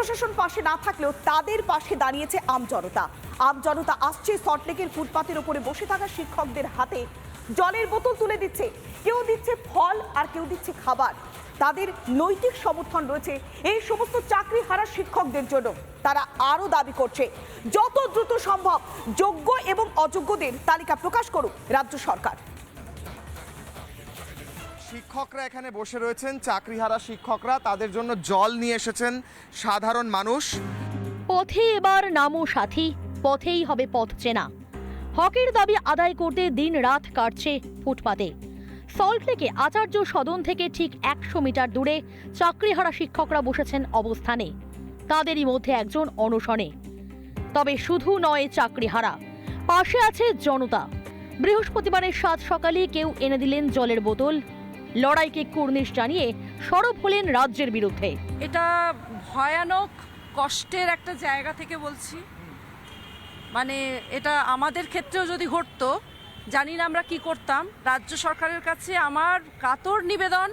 প্রশাসন পাশে না থাকলেও তাদের পাশে দাঁড়িয়েছে আমজনতা আমজনতা আসছে সল্টলেকের ফুটপাতের উপরে বসে থাকা শিক্ষকদের হাতে জলের বোতল তুলে দিচ্ছে। কেউ দিচ্ছে ফল আর কেউ দিচ্ছে খাবার। তাদের নৈতিক সমর্থন রয়েছে এই সমস্ত চাকরি হারা শিক্ষকদের জন্য। তারা আরও দাবি করছে, যত দ্রুত সম্ভব যোগ্য এবং অযোগ্যদের তালিকা প্রকাশ করুক রাজ্য সরকার। শিক্ষকরা এখানে বসে রয়েছেন, চাকরিহারা শিক্ষকরা, তাদের জন্য জল নিয়ে এসেছেন সাধারণ মানুষ। পথে এবার নামো সাথী, পথেই হবে পথ চেনা। হকের দাবি আদায় করতে দিন রাত কাটছে ফুটপাতে। সল্টলেকে আচার্য সদন থেকে ঠিক একশো মিটার দূরে চাকরিহারা শিক্ষকরা বসেছেন অবস্থানে। তাদেরই মধ্যে একজন অনশনে। তবে শুধু নয় চাকরিহারা, পাশে আছে জনতা। বৃহস্পতিবারের সাত সকালে কেউ এনে দিলেন জলের বোতল লড়াইকে কুর্নিশ জানিয়ে সরব হলেন রাজ্যের বিরুদ্ধে। এটা ভয়ানক কষ্টের একটা জায়গা থেকে বলছি। মানে এটা আমাদের ক্ষেত্রেও যদি ঘটতো জানি না আমরা কি করতাম। রাজ্য সরকারের কাছে আমার কাতর নিবেদন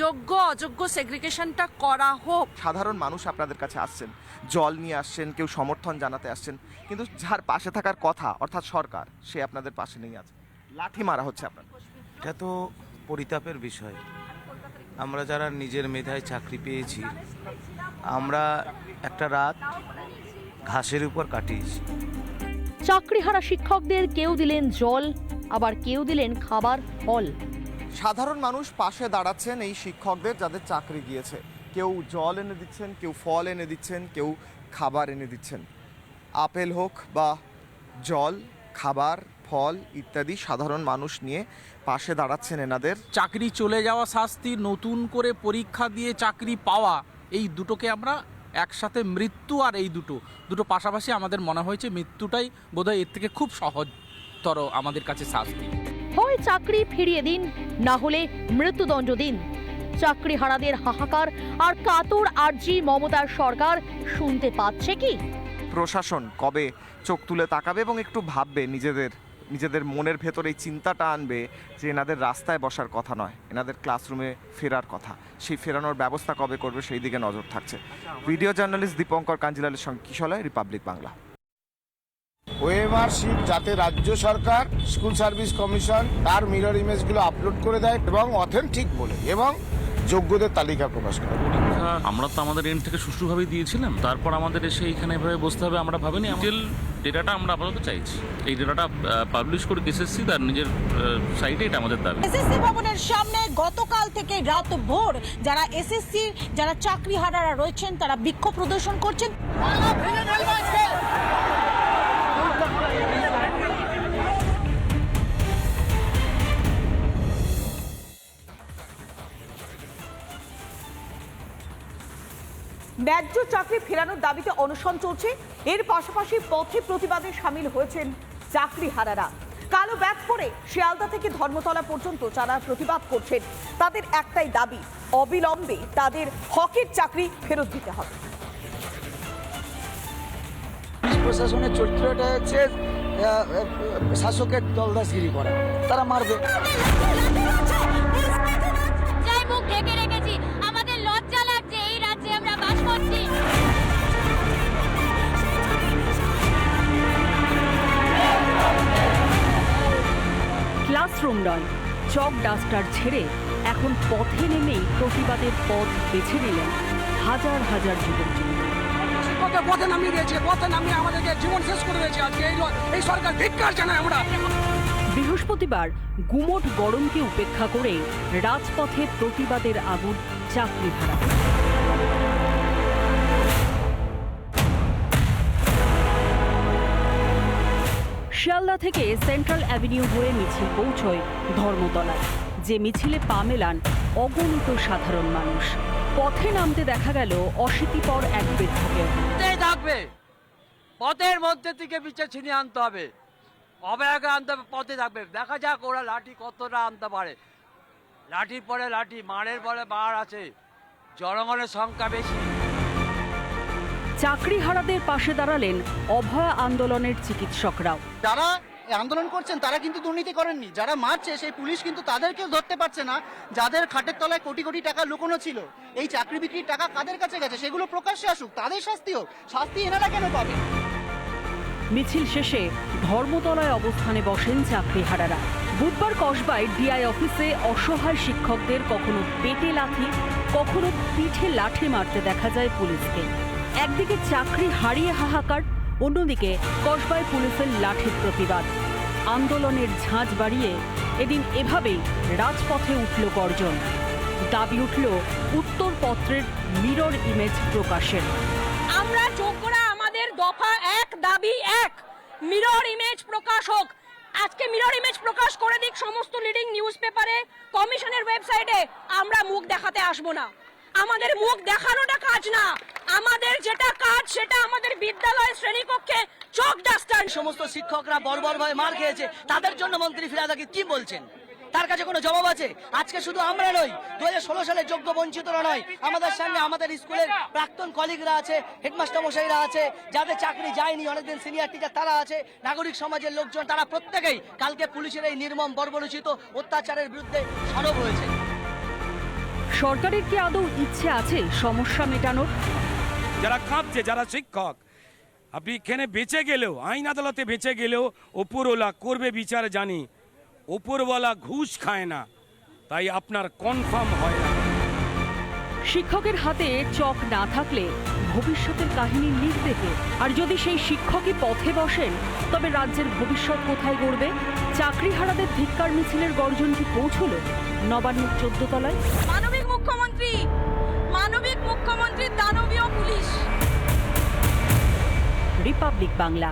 যোগ্য অযোগ্য সেগ্রিগেশনটা করা হোক। সাধারণ মানুষ আপনাদের কাছে আসছেন জল নিয়ে আসছেন কেউ সমর্থন জানাতে আসছেন কিন্তু যার পাশে থাকার কথা অর্থাৎ সরকার সে আপনাদের পাশে নেই আছে লাঠি মারা হচ্ছে আপনাদের। এটা তো পরিতাপের বিষয়। আমরা যারা নিজের মেধায় চাকরি পেয়েছি আমরা একটা রাত ঘাসের উপর কাটিয়েছি। চাকরিহারা শিক্ষকদের কেউ দিলেন জল আবার কেউ দিলেন খাবার ফল। সাধারণ মানুষ পাশে দাঁড়াচ্ছেন এই শিক্ষকদের যাদের চাকরি গিয়েছে। কেউ জল এনে দিচ্ছেন কেউ ফল এনে দিচ্ছেন কেউ খাবার এনে দিচ্ছেন। আপেল হোক বা জল খাবার ফল ইত্যাদি সাধারণ মানুষ নিয়ে পাশে দাঁড়াচ্ছেন এনাদের। চাকরি চলে যাওয়া শাস্তি নতুন করে পরীক্ষা দিয়ে চাকরি পাওয়া এই দুটোকে আমরা একসাথে মৃত্যু আর এই দুটো। দুটো পাশাপাশি আমাদের মনে হয়েছে মৃত্যুটাই বোধহয় এর থেকে খুব সহজতর আমাদের কাছে শাস্তি। হয় চাকরি ফিরিয়ে দিন না হলে মৃত্যুদণ্ড দিন। চাকরিহারাদের হাহাকার আর কাতর আর্জি মমতার সরকার শুনতে পাচ্ছে কি? প্রশাসন কবে চোখ তুলে তাকাবে এবং একটু ভাববে নিজেদের? নিজেদের মনের ভেতর এই চিন্তাটা আনবে যে এনাদের রাস্তায় বসার কথা নয়, এনাদের ক্লাসরুমে ফেরার কথা। সেই ফেরানোর ব্যবস্থা কবে করবে সেই দিকে নজর থাকছে। ভিডিও জার্নালিস্ট দীপঙ্কর কাঞ্জিলালের সঙ্গে Kishalay Republic Bangla. OMR sheet যাতে রাজ্য সরকার, স্কুল সার্ভিস কমিশন তার মিরর ইমেজগুলো আপলোড করে দেয় এবং অথেন্টিক বলে এবং যোগ্যদের তালিকা প্রকাশ করে। পরীক্ষা আমরা তো আমাদের এন্ড থেকে সুষ্ঠুভাবে দিয়েছিলাম। তারপর আমাদের এসে এখানে এভাবে বসতে হবে আমরা ভাবিনি। ডিটেল ডেটাটা আমরা আপাতত চাইছি। এই ডেটাটা পাবলিশ করে এসএসসি তার নিজের সাইটে এটা আমাদের দাবি। এসএসসি ভবনের সামনে গতকাল থেকে রাত ভোর যারা এসএসসি যারা চাকরিহারারা রয়েছেন তারা বিক্ষোভ প্রদর্শন করছেন। ন্যায্য চাকরি ফেরানোর দাবিতে অনশন চলছে। এর পাশাপাশি পথে প্রতিবাদে সামিল হয়েছেন চাকরি হারারা কালো ব্যাগ পরে শিয়ালদা থেকে ধর্মতলা পর্যন্ত যারা প্রতিবাদ করছেন তাদের একটাই দাবি অবিলম্বে তাদের হকের চাকরি ফেরত দিতে হবে। প্রশাসনের চরিত্রটা হচ্ছে শাসকের দলদাসগিরি করা। তারা মারবে। ক্লাসরুম নয়। চক ডাস্টার ছেড়ে এখন পথে নেমেই প্রতিবাদের পথ বেছে নিলেন হাজার হাজার যুবক। পথে নামিয়ে দিয়েছে পথে নামিয়ে আমাদেরকে জীবন শেষ করে দিয়েছে আজকে এই সরকার। ধিক্কার জানায় আমরা। বৃহস্পতিবার গুমোট গরমকে উপেক্ষা করে রাজপথে প্রতিবাদের আগুন চাকরি ভাড়া শিয়ালদা থেকে সেন্ট্রাল অ্যাভিনিউ হয়ে মিছিল পৌঁছয় ধর্মতলায়। যে মিছিলে পা মেলান অগণিত সাধারণ মানুষ। পথে নামতে দেখা গেল অশীতিপর এক বৃদ্ধকে। থাকবে। পথের মধ্যে থেকে বিচার ছিনিয়ে আনতে হবে। অবয়াকে আনতে হবে? পথে থাকবে। দেখা যাক ওরা লাঠি কতটা আনতে পারে। লাঠির পরে লাঠি, মারের পরে মার আছে। জনগণের সংখ্যা বেশি। চাকরিহারাদের পাশে দাঁড়ালেন অভয়া আন্দোলনের চিকিৎসকরাও। যারা আন্দোলন করছেন তারা কিন্তু দুর্নীতি করেননি। যারা মারছে সেই পুলিশ কিন্তু তাদেরকেও ধরতে পারছে না। যাদের খাটের তলায় কোটি কোটি টাকা লুকোনো ছিল এই চাকরি বিক্রির টাকা কাদের কাছে গেছে? সেগুলো প্রকাশ্যে আসুক তাদের শাস্তি হোক। শাস্তি এনারা কেন পাবে? মিছিল শেষে ধর্মতলায় অবস্থানে বসেন চাকরিহারারা। বুধবার কসবায় ডিআই অফিসে অসহায় শিক্ষকদের কখনো পেটে লাথি কখনো পিঠে লাঠি মারতে দেখা যায় পুলিশকে। একদিকে চাকরি হারিয়ে হাহাকার, অন্যদিকে কসবায় পুলিশের লাঠির প্রতিবাদ। আন্দোলনের ঝাঁজ বাড়িয়ে এদিন এভাবেই রাজপথে উঠল গর্জন। দাবি উঠল উত্তরপত্রের মিরর ইমেজ প্রকাশের। আমরা যোগ্যরা আমাদের দফা এক, দাবি এক। মিরর ইমেজ প্রকাশ হোক। আজকে মিরর ইমেজ প্রকাশ করে দিক সমস্ত লিডিং নিউজ পেপারে কমিশনের ওয়েবসাইটে আমরা মুখ দেখাতে আসব না। আমাদের মুখ দেখানোটা কাজ না। আমাদের যেটা কাজ, সেটা আমাদের বিদ্যালয় শ্রেণীকক্ষে চক ডাস্টার সমস্ত শিক্ষকরা বর্বর ভয়ে মার খেয়েছে। তাদের জন্য মন্ত্রী ফিরাদাকে কি বলছেন? তার কাছে কোনো জবাব আছে? আজকে শুধু আমরা নই দু ষোলো সালে যোগ্য বঞ্চিতরা নয়, আমাদের সামনে আমাদের স্কুলের প্রাক্তন কলিগরা আছে, হেডমাস্টার মশাইরা আছে, যাদের চাকরি যায়নি, অনেকদিন সিনিয়র টিচার তারা আছে, নাগরিক সমাজের লোকজন, তারা প্রত্যেকেই কালকে পুলিশের এই নির্মম বর্বরচিত অত্যাচারের বিরুদ্ধে সরব হয়েছে। সরকারের কি আদৌ ইচ্ছে আছে সমস্যা মেটানোর? যারা কাঁপছে যারা শিক্ষক আপনি এখানে বেঁচে গেলেও আইন আদালতে বেঁচে গেলেও ওপরওয়ালা করবে বিচার জানি ওপরওয়ালা ঘুষ খায় না তাই আপনার কনফার্ম হয় না। শিক্ষকের হাতে চক না থাকলে ভবিষ্যতের কাহিনী লিখবে দেখে আর যদি সেই শিক্ষকই পথে বসেন তবে রাজ্যের ভবিষ্যৎ কোথায় গড়বে? চাকরিহারাদের ধিক্কার মিছিলের গর্জন কি পৌঁছলো নবান্ন চোদ্দ তলায়? রিপাবলিক বাংলা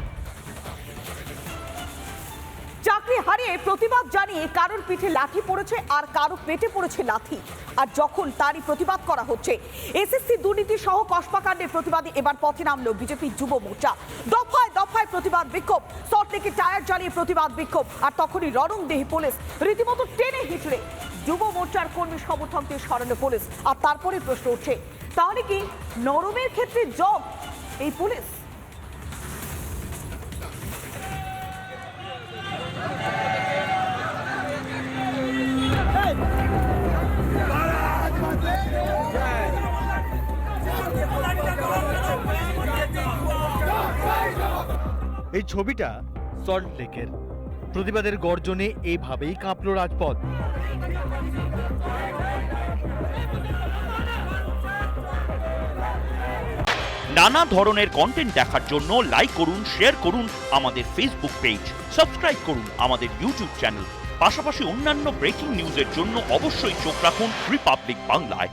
চাকরি হারিয়ে প্রতিবাদ জানিয়ে কারোর পিঠে লাঠি পড়েছে আর কারও পেটে পড়েছে লাথি। আর যখন তারই প্রতিবাদ করা হচ্ছে এসএসসি দুর্নীতি সহ কসবাকাণ্ডের প্রতিবাদে এবার পথে নামলো বিজেপি যুব মোর্চা। দফায় দফায় প্রতিবাদ বিক্ষোভ, সল্টলেকে টায়ার জ্বালিয়ে প্রতিবাদ বিক্ষোভ, আর তখনই রণং দেহে পুলিশ রীতিমতো টেনে হিচড়ে। যুব মোর্চার কর্মী সমর্থকদের সরানো পুলিশ, আর তারপরে প্রশ্ন উঠছে, তাহলে কি নরমের ক্ষেত্রে জব এই পুলিশ? এই ছবিটা সল্ট লেকের প্রতিবাদের গর্জনে এইভাবেই কাঁপল রাজপথ। নানা ধরনের কন্টেন্ট দেখার জন্য লাইক করুন শেয়ার করুন আমাদের ফেসবুক পেজ সাবস্ক্রাইব করুন আমাদের ইউটিউব চ্যানেল পাশাপাশি অন্যান্য ব্রেকিং নিউজের জন্য অবশ্যই চোখ রাখুন রিপাবলিক বাংলায়